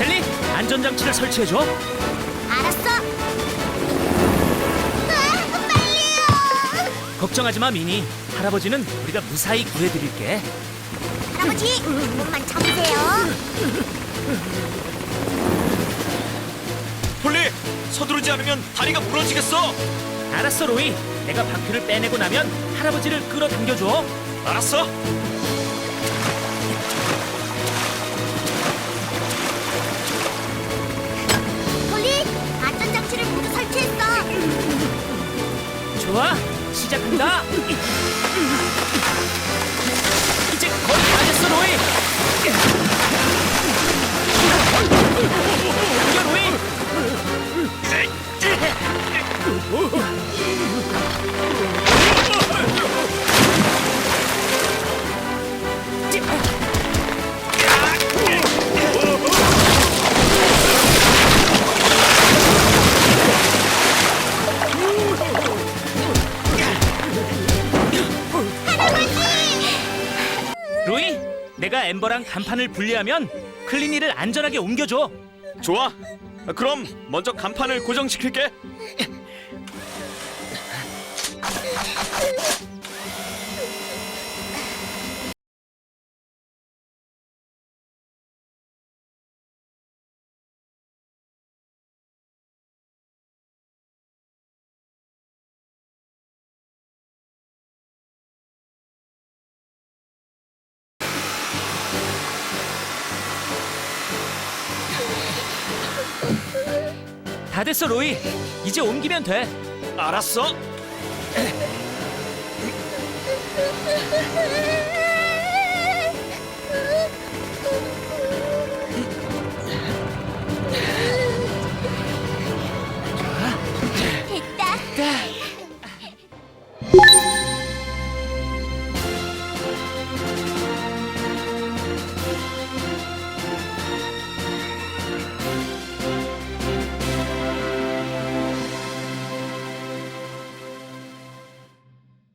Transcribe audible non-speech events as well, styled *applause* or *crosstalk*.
헨리, 안전장치를 설치해줘. 알았어. 아, 빨리요. 걱정하지 마, 미니. 할아버지는 우리가 무사히 구해드릴게. 할아버지, 조금만 참으세요. 폴리, 서두르지 않으면 다리가 부러지겠어. 알았어, 로이. 내가 바퀴를 빼내고 나면 할아버지를 끌어당겨줘. 알았어? 폴리, 안전장치를 모두 설치했어. 좋아, 시작한다. 로이, 내가 엠버랑 간판을 분리하면 클리니를 안전하게 옮겨줘. 좋아. 그럼 먼저 간판을 고정시킬게. 다 됐어, 로이. 이제 옮기면 돼. 알았어. *laughs*